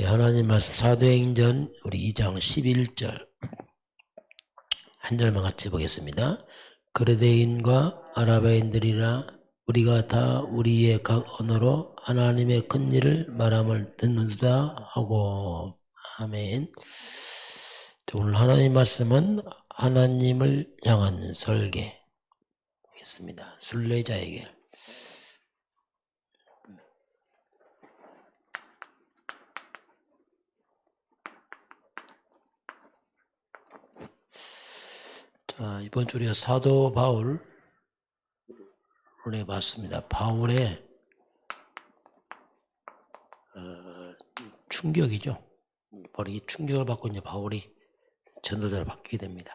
예, 하나님 말씀 사도행전 우리 2장 11절 한 절만 같이 보겠습니다. 그레데인과 아라바인들이나 우리가 다 우리의 각 언어로 하나님의 큰 일을 말함을 듣는다 하고 아멘. 자, 오늘 하나님 말씀은 하나님을 향한 설계 겠습니다. 순례자에게 이번 주 우리가 사도 바울 오늘 봤습니다. 바울의 어, 충격이죠. 바로 이 충격을 받고 이제 바울이 전도자를 바뀌게 됩니다.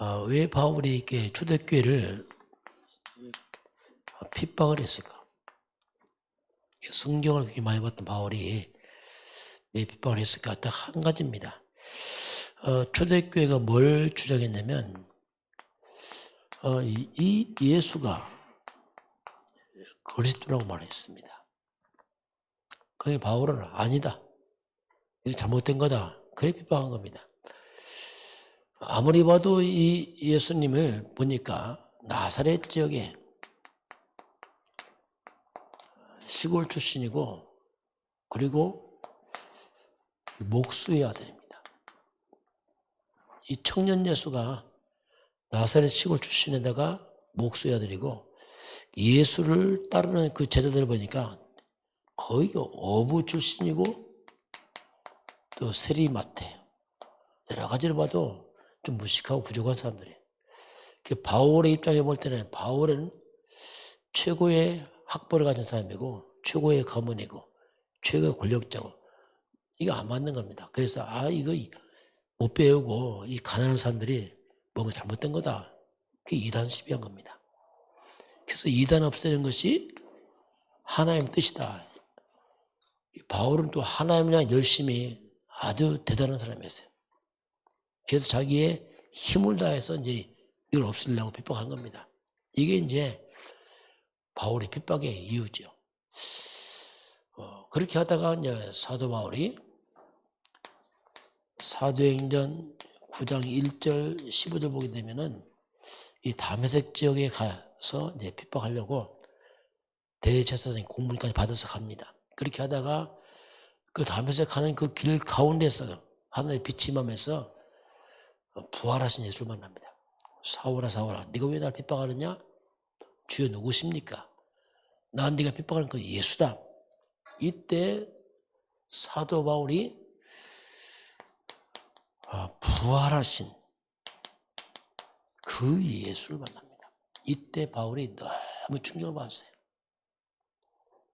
어, 왜 바울이 이렇게 초대교회를 핍박을 했을까? 성경을 그렇게 많이 봤던 바울이 왜 핍박을 했을까? 딱 한 가지입니다. 어, 초대교회가 뭘 주장했냐면 어, 이, 이 예수가 그리스도라고 말했습니다. 그게 바울은 아니다. 이게 잘못된 거다. 그래 핍박한 겁니다. 아무리 봐도 이 예수님을 보니까 나사렛 지역에 시골 출신이고 그리고 목수의 아들입니다. 이 청년 예수가 나사렛 시골 출신에다가 목수의 아들이고 예수를 따르는 그 제자들 보니까 거의 그 어부 출신이고 또 세리마태 여러 가지를 봐도 좀 무식하고 부족한 사람들이에요. 그 바울의 입장에 볼 때는 바울은 최고의 학벌을 가진 사람이고 최고의 가문이고 최고의 권력자고 이거 안 맞는 겁니다. 그래서 아 이거 못 배우고 이 가난한 사람들이 뭔가 잘못된 거다. 그게 이단 시비한 겁니다. 그래서 이단 없애는 것이 하나님 뜻이다. 바울은 또 하나님이랑 열심히 아주 대단한 사람이었어요. 그래서 자기의 힘을 다해서 이제 이걸 없애려고 핍박한 겁니다. 이게 이제 바울의 핍박의 이유죠. 어, 그렇게 하다가 이제 사도 바울이 사도행전 9장 1절 15절 보게 되면은 이 다메섹 지역에 가서 이제 핍박하려고 대제사장이 공문까지 받아서 갑니다. 그렇게 하다가 그 다메섹 가는 그 길 가운데서 하늘의 빛이 임하면서 부활하신 예수를 만납니다. 사울아 사울아 네가 왜 날 핍박하느냐? 주여 누구십니까? 난 네가 핍박하는 그 예수다. 이때 사도 바울이 아, 부활하신 그 예수를 만납니다. 이때 바울이 너무 충격을 받았어요.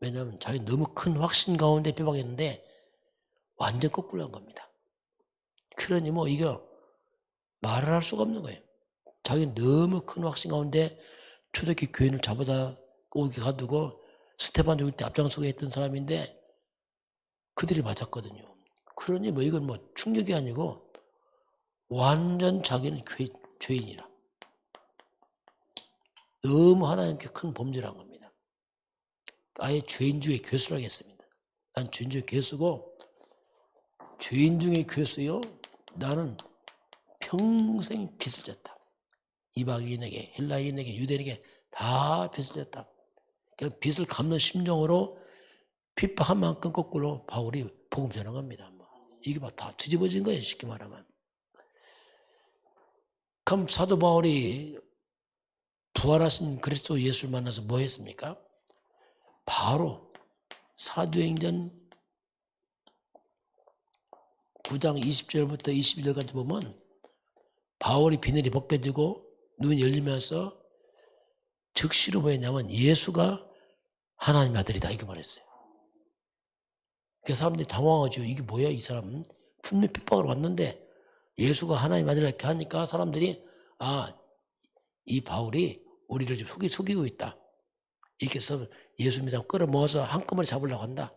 왜냐하면 자기 너무 큰 확신 가운데 핍박했는데 완전 거꾸로 한 겁니다. 그러니 뭐 이거 말을 할 수가 없는 거예요. 자기 너무 큰 확신 가운데 초대교회 교인을 잡아다 오게 가두고 스테반 죽을 때 앞장서게 했던 사람인데 그들이 맞았거든요. 그러니 뭐 이건 뭐 충격이 아니고 완전 자기는 죄, 죄인이라. 너무 하나님께 큰 범죄를 한 겁니다. 아예 죄인 중에 괴수를 하겠습니다. 난 죄인 중에 괴수고, 죄인 중에 괴수요, 나는 평생 빚을 졌다. 이방인에게, 헬라인에게, 유대인에게 다 빚을 졌다. 그 빚을 갚는 심정으로 핍박한 만큼 거꾸로 바울이 복음 전한 겁니다. 뭐. 이게 다 뒤집어진 거예요, 쉽게 말하면. 그럼 사도 바울이 부활하신 그리스도 예수를 만나서 뭐 했습니까? 바로 사도행전 9장 20절부터 21절까지 보면 바울이 비늘이 벗겨지고 눈이 열리면서 즉시로 뭐였냐면 예수가 하나님 아들이다 이렇게 말했어요. 그 사람들이 당황하죠. 이게 뭐야 이 사람은 분명 핍박을 왔는데 예수가 하나님 아들 이렇게 하니까 사람들이 아, 이 바울이 우리를 좀 속이, 속이고 있다. 이렇게 해서 예수 믿음 끌어모아서 한꺼번에 잡으려고 한다.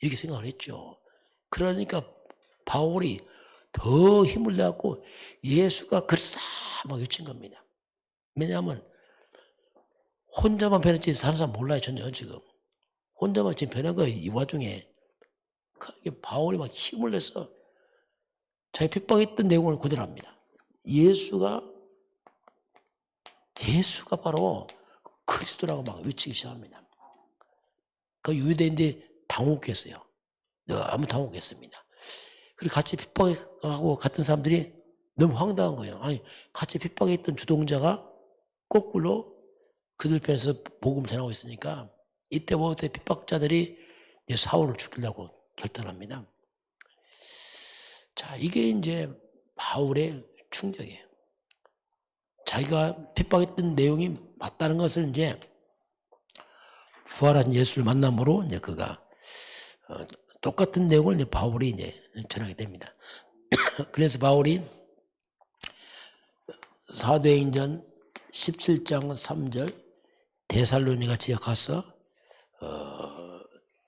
이렇게 생각을 했죠. 그러니까 바울이 더 힘을 내갖고 예수가 그리스도다 막 외친 겁니다. 왜냐하면 혼자만 변했지 사는 사람 몰라요 전혀 지금. 혼자만 지금 변한 거예요 이 와중에. 이게 바울이 막 힘을 내서 자기 핍박했던 내용을 그대로 합니다. 예수가 예수가 바로 그리스도라고 막 외치기 시작합니다. 그 유대인들이 당혹했어요. 너무 당혹했습니다. 그리고 같이 핍박하고 같은 사람들이 너무 황당한 거예요. 아니, 같이 핍박했던 주동자가 거꾸로 그들 편에서 복음을 전하고 있으니까 이때부터 핍박자들이 사울을 죽이려고 결단합니다. 자, 이게 이제 바울의 충격이에요. 자기가 핍박했던 내용이 맞다는 것을 이제 부활한 예수를 만남으로 이제 그가 어, 똑같은 내용을 이제 바울이 이제 전하게 됩니다. 그래서 바울이 사도행전 17장 3절 데살로니가 지역 가서 어,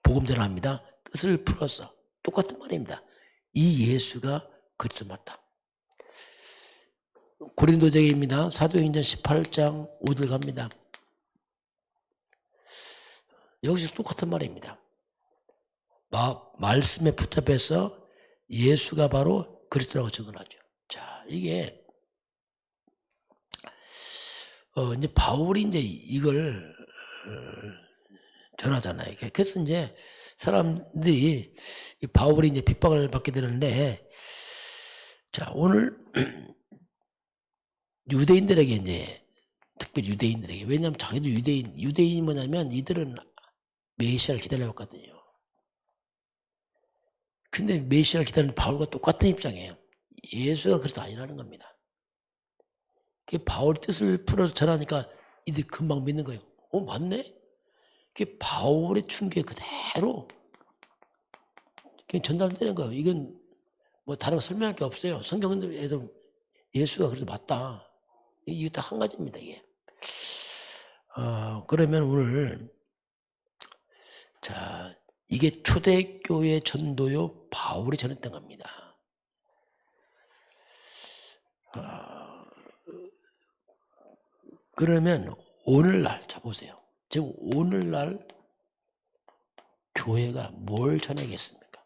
복음 전합니다. 뜻을 풀어서 똑같은 말입니다. 이 예수가 그리스도 맞다. 고린도적입니다. 사도행전 18장 5절 갑니다. 여기서 똑같은 말입니다. 마, 말씀에 붙잡혀서 예수가 바로 그리스도라고 증언하죠. 자, 이게 어, 이제 바울이 이제 이걸 어, 전하잖아요. 그래서 이제 사람들이 이 바울이 이제 핍박을 받게 되는데 자, 오늘 유대인들에게 이제 특별히 유대인들에게 왜냐하면 자기도 유대인 유대인이 뭐냐면 이들은 메시아를 기다려왔거든요. 근데 메시아를 기다리는 바울과 똑같은 입장이에요. 예수가 그리스도 아니라는 겁니다. 그 바울 뜻을 풀어서 전하니까 이들 금방 믿는 거예요. 어 맞네. 그게 바울의 충격 그대로 전달되는 거예요. 이건 뭐 다른 거 설명할 게 없어요. 성경에도 예수가 그래도 맞다. 이게 다 한 가지입니다. 이게. 어, 그러면 오늘 자 이게 초대교회 전도요 바울이 전했던 겁니다. 어, 그러면 오늘날 자 보세요. 지금 오늘날 교회가 뭘 전하겠습니까?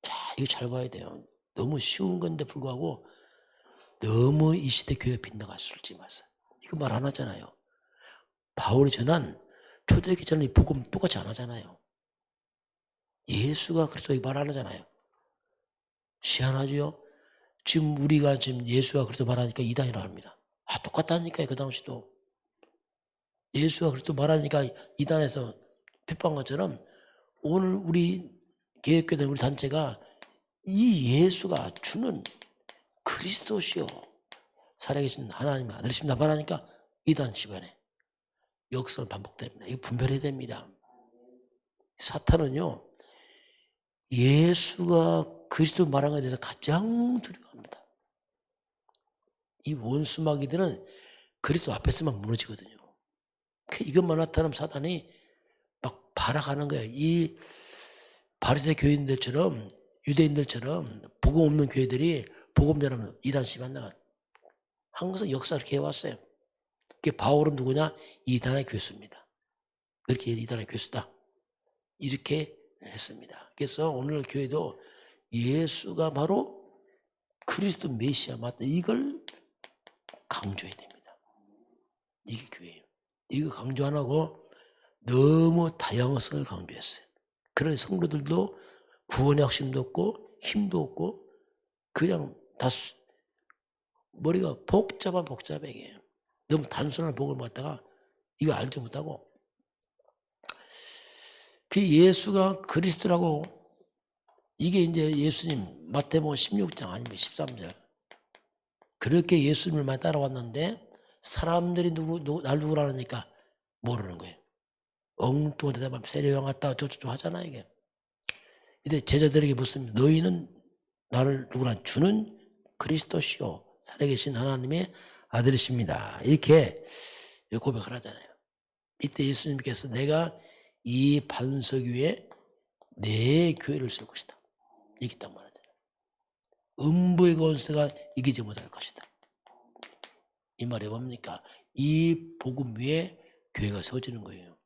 자 이거 잘 봐야 돼요. 너무 쉬운 건데 불구하고 너무 이 시대 교회 빗나가 술지 마세요. 이거 말 안 하잖아요. 바울이 전한 초대기 전이 복음 똑같이 안 하잖아요. 예수가 그리스도 말안 하잖아요. 희한하죠? 지금 우리가 지금 예수가 그리스도 말하니까 이단이라 합니다. 아, 똑같다니까요, 그 당시도. 예수가 그리스도 말하니까 이단에서 핍박한 것처럼 오늘 우리 개혁교된 우리 단체가 이 예수가 주는 그리스도시요. 살아계신 하나님 아들이십니다. 말하니까 이단 집안에 역사는 반복됩니다. 이거 분별해야 됩니다. 사탄은요, 예수가 그리스도 말한 것에 대해서 가장 두려워합니다. 이 원수마귀들은 그리스도 앞에서만 무너지거든요. 그 이것만 나타나면 사단이 막 발악하는 거예요. 이 바리새 교인들처럼 유대인들처럼 복음 없는 교회들이 복음 전하면 이단시 만나가 항상 역사 이렇게 해왔어요. 그 바울은 누구냐? 이단의 교수입니다. 그렇게 이단의 교수다. 이렇게 했습니다. 그래서 오늘 교회도 예수가 바로 그리스도 메시아 맞다. 이걸 강조해야 됩니다. 이게 교회예요. 이거 강조 안 하고 너무 다양성을 강조했어요. 그런 성도들도 구원의 확신도 없고 힘도 없고 그냥 다 수- 머리가 복잡한 복잡하게 너무 단순한 복을 받다가 이거 알지 못하고 그 예수가 그리스도라고 이게 이제 예수님 마태복음 16장 아니면 13절 그렇게 예수님을 따라왔는데 사람들이 누구, 누구 날 누구라니까 모르는 거예요. 엉뚱한 대답하면 세례왕 같다 저저저 하잖아 이게. 근데 제자들에게 묻습니다. 너희는 나를 누구라 주는 그리스도시요 살아계신 하나님의 아들이십니다. 이렇게 고백을 하잖아요. 이때 예수님께서 내가 이 반석 위에 내 교회를 쓸 것이다. 이렇게 딱 말하잖아요. 음부의 권세가 이기지 못할 것이다. 이 말이 뭡니까? 이 복음 위에 교회가 세워지는 거예요.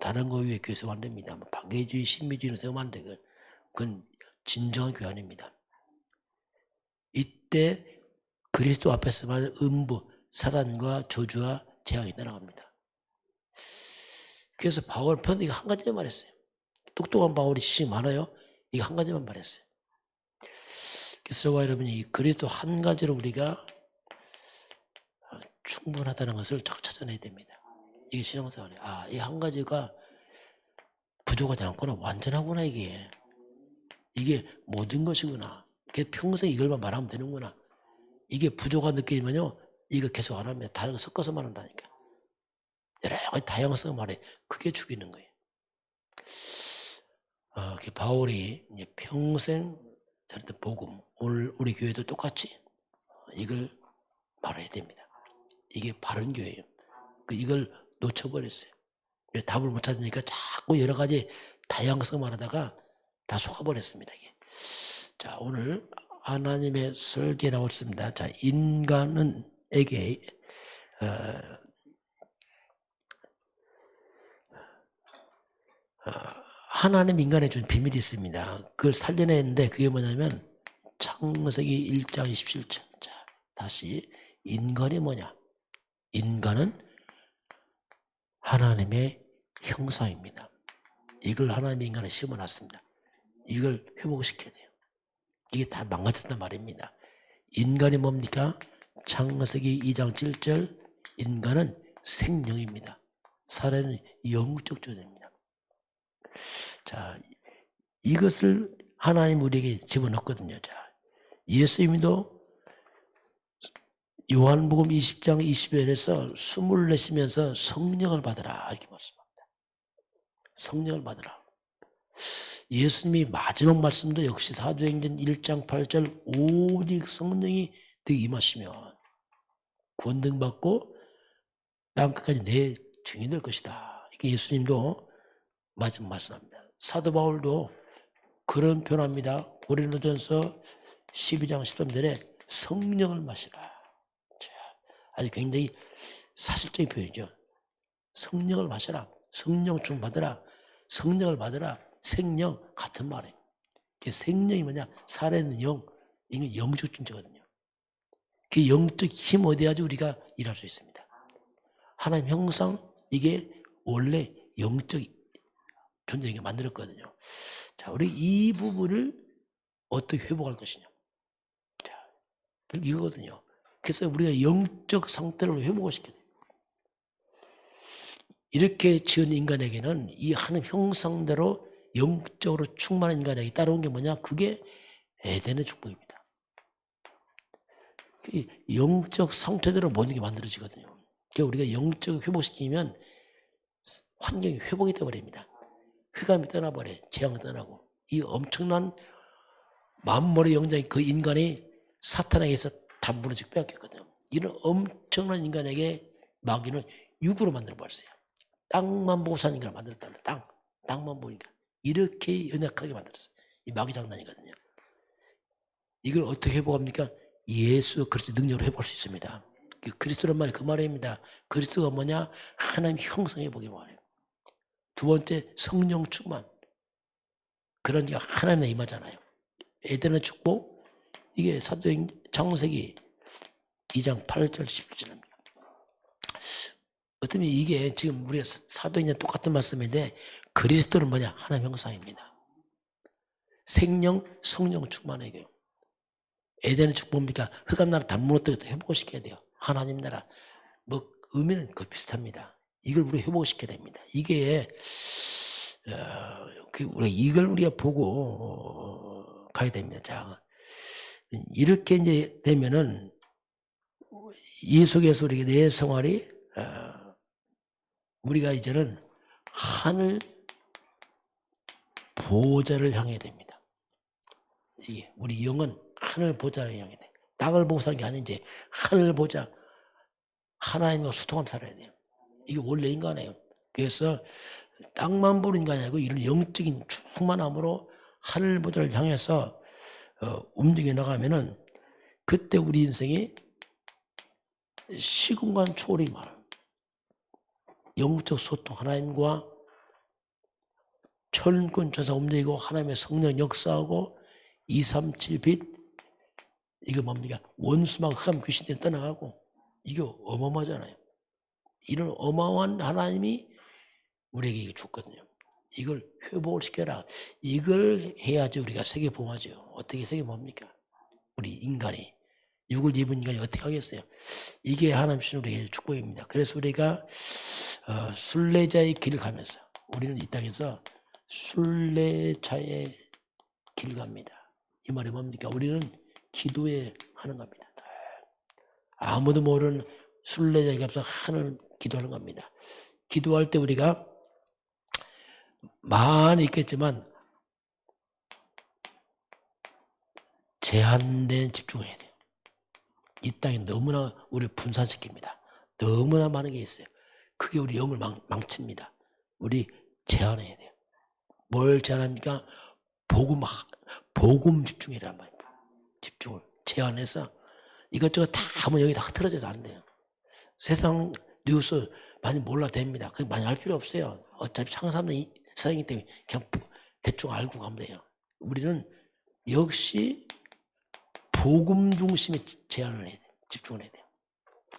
다른 거 위에 교회 세우면 안 됩니다. 뭐 박애주의, 신비주의는 세우면 안 되고 그건 진정한 교환입니다. 이때 그리스도 앞에서만 음부, 사단과 저주와 재앙이 날아갑니다. 그래서 바울 편 이거 한 가지만 말했어요. 똑똑한 바울이 지식이 많아요. 이거 한 가지만 말했어요. 그래서 여러분이 이 그리스도 한 가지로 우리가 충분하다는 것을 자꾸 찾아내야 됩니다. 이게 신앙생활이에요. 아, 이 한 가지가 부족하지 않구나. 완전하구나, 이게. 이게 모든 것이구나. 이게 평생 이걸만 말하면 되는구나. 이게 부족한 느낌이면요. 이거 계속 안 합니다. 다른 거 섞어서 말한다니까. 여러 가지 다양성 말해. 그게 죽이는 거예요. 어, 그 바울이 이제 평생 저한테 복음, 오늘 우리 교회도 똑같이 이걸 말해야 됩니다. 이게 바른 교회예요. 그 이걸 놓쳐버렸어요. 답을 못 찾으니까 자꾸 여러 가지 다양성만 하다가 다 속아버렸습니다. 이게. 자, 오늘 하나님의 설계 나왔습니다. 자, 인간은 에게 어, 어, 하나님 인간에 준 비밀이 있습니다. 그걸 살려냈는데 그게 뭐냐면 창세기 1장 27절. 자, 다시 인간이 뭐냐? 인간은 하나님의 형상입니다. 이걸 하나님의 인간에 심어놨습니다. 이걸 회복시켜야 돼요. 이게 다 망가졌단 말입니다. 인간이 뭡니까? 창세기 2장 7절 인간은 생명입니다. 살아는 영적 존재입니다. 자, 이것을 하나님 우리에게 집어넣거든요. 자, 예수님도 요한복음 20장 20절에서 숨을 내쉬면서 성령을 받으라 이렇게 말씀합니다. 성령을 받으라. 예수님이 마지막 말씀도 역시 사도행전 1장 8절 오직 성령이 너희 임하시면 권능 받고 땅 끝까지 내 증인 될 것이다. 이게 예수님도 마지막 말씀합니다. 사도 바울도 그런 표현합니다. 고린도전서 12장 13절에 성령을 마시라. 자, 아주 굉장히 사실적인 표현이죠. 성령을 마셔라. 성령 중 받으라. 성령을 받으라. 생명 같은 말이에요. 그 생명이 뭐냐? 살아있는 영. 이게 영적 존재거든요. 그 영적 힘 어디야지 우리가 일할 수 있습니다. 하나님 형상 이게 원래 영적 존재에게 만들었거든요. 자, 우리 이 부분을 어떻게 회복할 것이냐. 자, 이거거든요. 그래서 우리가 영적 상태를 회복을 시켜야 돼요. 이렇게 지은 인간에게는 이 하나님 형상대로 영적으로 충만한 인간에게 따라온 게 뭐냐? 그게 에덴의 축복입니다. 이 영적 상태대로 모든 게 만들어지거든요. 그러니까 우리가 영적 회복시키면 환경이 회복이 되어버립니다. 흑암이 떠나버려, 재앙이 떠나고 이 엄청난 만물의 영장이 그 인간이 사탄에게서 다 무너지고 빼앗겼거든요. 이런 엄청난 인간에게 마귀는 육으로 만들어 버렸어요. 땅만 보고 사는 인간을 만들었다면 땅, 땅만 보니까 이렇게 연약하게 만들었어요. 이 마귀 장난이거든요. 이걸 어떻게 회복합니까? 예수 그리스도 능력으로 회복할 수 있습니다. 그 그리스도란 말이 그 말입니다. 그리스도가 뭐냐? 하나님 형상에 보게 말해요. 두 번째 성령 충만. 그런 게 하나님에 임하잖아요. 에덴의 축복 이게 사도행 창세기 2장 8절 10절입니다. 어쩌면 이게 지금 우리가 사도행전 똑같은 말씀인데 그리스도는 뭐냐? 하나님 형상입니다. 생명, 성령 충만하게요. 에덴의 축복입니까? 흑암 나라 단무너뜨 회복시켜야 돼요. 하나님 나라. 뭐 의미는 그 비슷합니다. 이걸 우리 회복시켜야 됩니다. 이게 어, 그 우리 이걸 우리가 보고 어, 가야 됩니다. 자, 이렇게 이제 되면은 이 속에서 우리 내 생활이 어, 우리가 이제는 하늘 보좌를 향해야 됩니다. 이게 우리 영은 하늘 보좌를 향해 돼. 땅을 보고 사는 게 아닌지 하늘 보좌 하나님과 소통하며 살아야 돼요. 이게 원래 인간이에요. 그래서 땅만 보는 인간이 아니고 이런 영적인 충만함으로 하늘 보좌를 향해서 어, 움직여 나가면은 그때 우리 인생이 시공간 초월이 많아요. 영적 소통 하나님과 천군 천사 움직이고 하나님의 성령 역사하고 237빛 이거 뭡니까? 원수막 흑암 귀신들이 떠나가고 이거 어마어마하잖아요. 이런 어마어마한 하나님이 우리에게 이거 줬거든요. 이걸 회복을 시켜라. 이걸 해야지 우리가 세계 보호하죠. 어떻게 세계 보호합니까? 우리 인간이 육을 입은 인간이 어떻게 하겠어요? 이게 하나님 주신 우리의 축복입니다. 그래서 우리가 어, 순례자의 길을 가면서 우리는 이 땅에서 순례자의 길 갑니다. 이 말이 뭡니까? 우리는 기도에 하는 겁니다. 아무도 모르는 순례자에게 앞서 하늘 기도하는 겁니다. 기도할 때 우리가 많이 있겠지만 제한된 집중해야 돼요. 이 땅에 너무나 우리를 분산시킵니다. 너무나 많은 게 있어요. 그게 우리 영을 망, 망칩니다. 우리 제한해야 돼요. 뭘 제한합니까? 복음, 하- 복음 집중해야 되란 말입니다. 집중을 제한해서 이것저것 다 하면 여기 다 흐트러져서 안 돼요. 세상 뉴스 많이 몰라 됩니다. 그 많이 알 필요 없어요. 어차피 창사람이 세상이기 때문에 그냥 대충 알고 가면 돼요. 우리는 역시 복음 중심의 제한을 해야 돼요. 집중을 해야 돼요.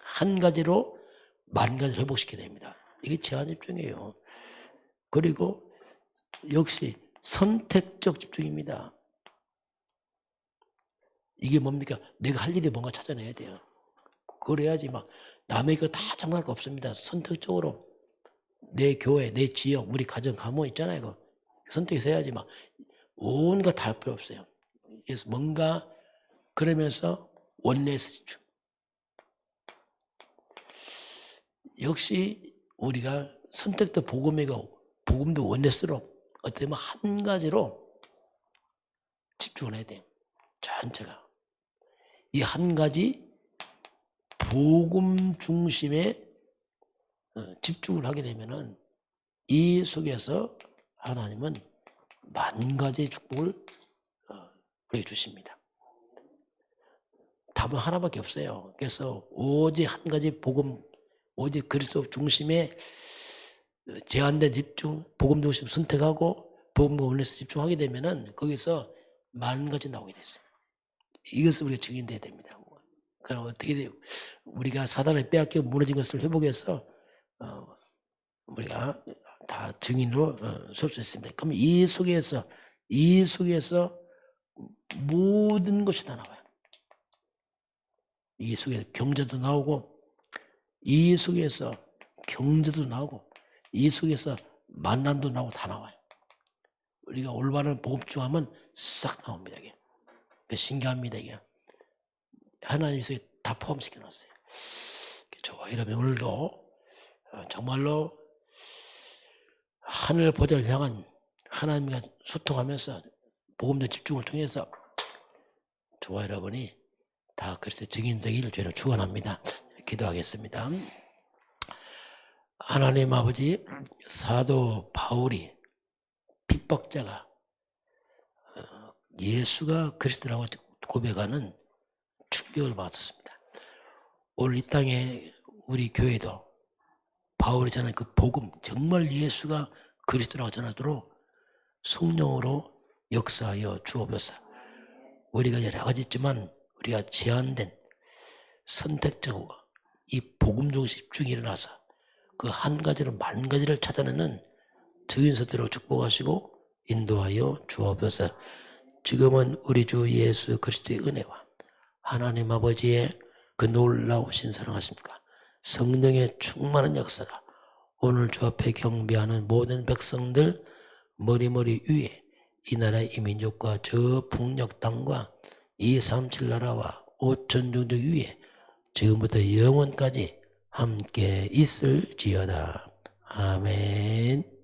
한 가지로 만 가지 회복시켜야 됩니다. 이게 제한 집중이에요. 그리고 역시 선택적 집중입니다. 이게 뭡니까? 내가 할 일이 뭔가 찾아내야 돼요. 그래야지 막 남의 거다 참고할 거 없습니다. 선택적으로 내 교회, 내 지역, 우리 가정, 가문 있잖아요. 이거 선택해서 해야지 막 온갖 다할 필요 없어요. 그래서 뭔가 그러면서 원내에서 집중. 역시 우리가 선택도 복음이고 복음도 원내스로 어떻게 보면 한 가지로 집중을 해야 돼요. 전체가. 이 한 가지 복음 중심에 어, 집중을 하게 되면은 이 속에서 하나님은 만 가지의 축복을 어, 우리에게 주십니다. 답은 하나밖에 없어요. 그래서 오직 한 가지 복음, 오직 그리스도 중심에 어, 제한된 집중, 복음 중심 선택하고 복음과 원리에서 집중하게 되면은 거기서 만 가지 나오게 됐어요. 이것을 우리가 증인돼야 됩니다. 그럼 어떻게 돼요? 우리가 사단을 빼앗겨 무너진 것을 회복해서 어, 우리가 다 증인으로 어, 설수 있습니다. 그럼 이 속에서 이 속에서 모든 것이 다 나와요. 이 속에 경제도 나오고 이 속에서 경제도 나오고 이 속에서 만남도 나오고 다 나와요. 우리가 올바른 복음중하면 싹 나옵니다. 이게 신기합니다. 이게 하나님 속에 다 포함시켜 놨어요. 저와 여러분 오늘도 어, 정말로 하늘 보좌를 향한 하나님과 소통하면서 복음의 집중을 통해서 저와 여러분이 다 그리스도 증인 되기를 저희는 축원합니다. 기도하겠습니다. 하나님 아버지 사도 바울이 핍박자가 어, 예수가 그리스도라고 고백하는 충격을 받았습니다. 오늘 이 땅에 우리 교회도 바울이 전한 그 복음 정말 예수가 그리스도라고 전하도록 성령으로 역사하여 주옵소서. 우리가 여러 가지 있지만 우리가 제한된 선택적 이 복음 중심 집중이 일어나서 그 한 가지로 만 가지를 찾아내는 증인서대로 축복하시고 인도하여 주옵소서. 지금은 우리 주 예수 그리스도의 은혜와 하나님 아버지의 그 놀라우신 사랑하십니까? 성령의 충만한 역사가 오늘 저 앞에 경배하는 모든 백성들 머리머리 위에 이 나라 이 민족과 저 북녘 땅과 이 삼칠 나라와 오천 종족 위에 지금부터 영원까지 함께 있을지어다. 아멘.